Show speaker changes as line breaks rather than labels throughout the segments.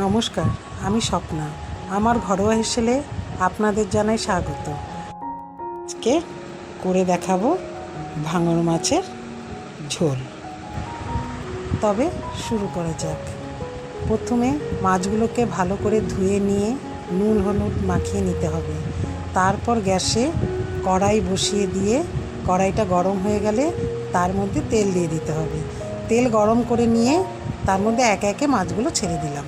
নমস্কার, আমি স্বপ্না। আমার ঘরোয়া হিসেলে আপনাদের জানাই স্বাগত। আজকে করে দেখাবো ভাঙর মাছের ঝোল। তবে শুরু করা যাক। প্রথমে মাছগুলোকে ভালো করে ধুয়ে নিয়ে নুন, হলুদ মাখিয়ে নিতে হবে। তারপর গ্যাসে কড়াই বসিয়ে দিয়ে কড়াইটা গরম হয়ে গেলে তার মধ্যে তেল দিয়ে দিতে হবে। তেল গরম করে নিয়ে তার মধ্যে একে একে মাছগুলো ছেড়ে দিলাম।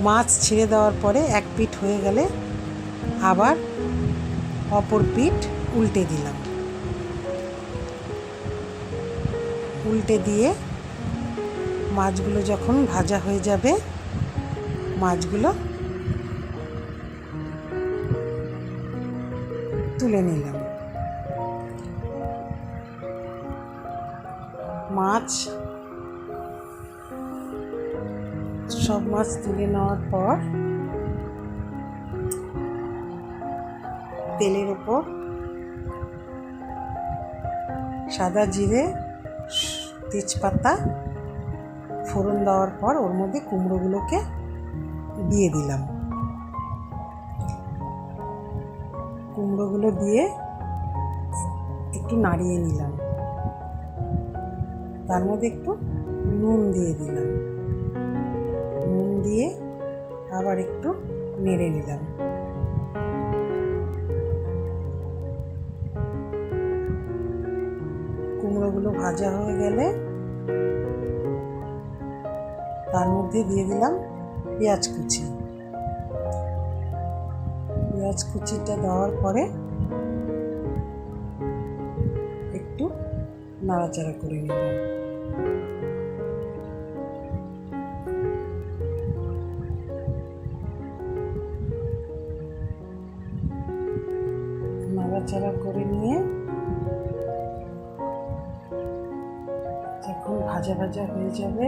মাছ ছেড়ে দেওয়ার পরে এক পিঠ হয়ে গেলে আবার অপর পিঠ উল্টে দিলাম। উল্টে দিয়ে মাছগুলো যখন ভাজা হয়ে যাবে, মাছগুলো তুলে নিলাম। মাছ সব মাছ তুলে নেওয়ার পর তেলের ওপর সাদা জিরে, তেজপাতা ফোড়ন দেওয়ার পর ওর মধ্যে কুমড়োগুলোকে দিয়ে দিলাম। কুমড়োগুলো দিয়ে একটু নাড়িয়ে নিলাম। তার মধ্যে একটু নুন দিয়ে দিলাম। দিয়ে আবার একটু নেড়ে নিলাম। কুমড়োগুলো ভাজা হয়ে গেলে তার মধ্যে দিয়ে দিলাম পেঁয়াজ কুচি। পেঁয়াজ কুচিটা দেওয়ার পরে একটু নাড়াচাড়া করে নিলাম। নাড়াচাড়া করে নিয়ে যখন ভাজা ভাজা হয়ে যাবে।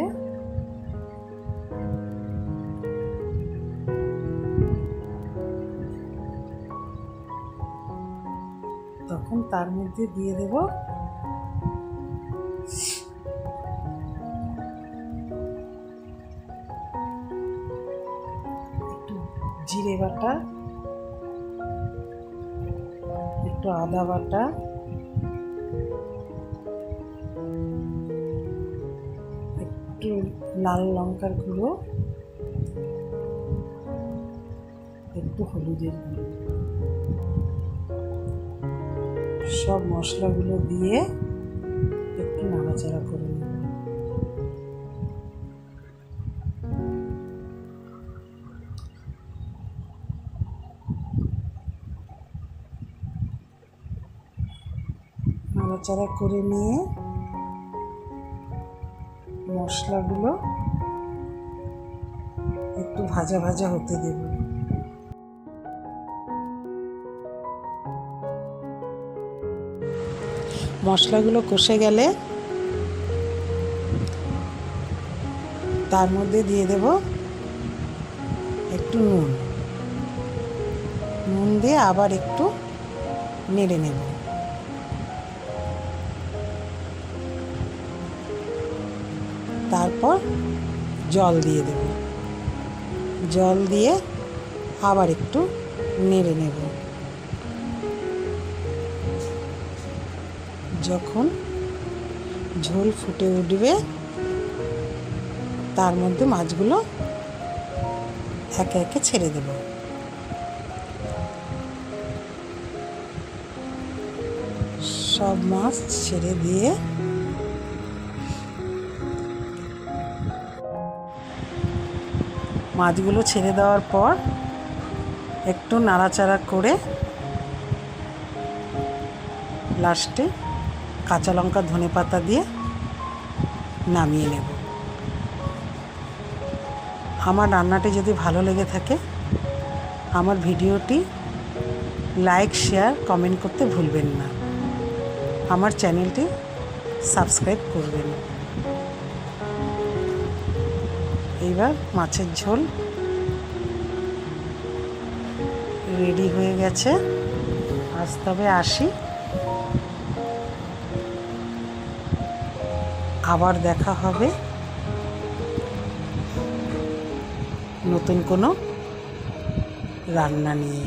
তখন তার মধ্যে দিয়ে দেব একটু জিরে বাটা। একটু আদা বাটা। একটু লাল লঙ্কার গুঁড়ো। একটু হলুদের গুঁড়ো। সব মশলাগুলো দিয়ে একটু নাড়াচাড়া করে নাড়াচাড়া করে নিয়ে মশলাগুলো একটু ভাজা ভাজা হতে দেব। মশলাগুলো কষে গেলে তার মধ্যে দিয়ে দেব একটু নুন। নুন দিয়ে আবার একটু নেড়ে নেব। তারপর জল দিয়ে দেব। জল দিয়ে আবার একটু নেড়ে নেব। যখন ঝোল ফুটে উঠবে, তার মধ্যে মাছগুলো একে একে ছেড়ে দেব। সব মাছ ছেড়ে দিয়ে মাছগুলো ছেড়ে দেওয়ার পর একটু নাড়াচাড়া করে লাস্টে কাঁচা লঙ্কা, ধনে পাতা দিয়ে নামিয়ে নেব। আমার রান্নাটি যদি ভালো লেগে থাকে, আমার ভিডিওটি লাইক, শেয়ার, কমেন্ট করতে ভুলবেন না। আমার চ্যানেলটি সাবস্ক্রাইব করবেন। এইবার মাছের ঝোল। রেডি হয়ে গেছে। আজ তবে আসি। আবার দেখা হবে। নতুন কোনো রান্না নিয়ে।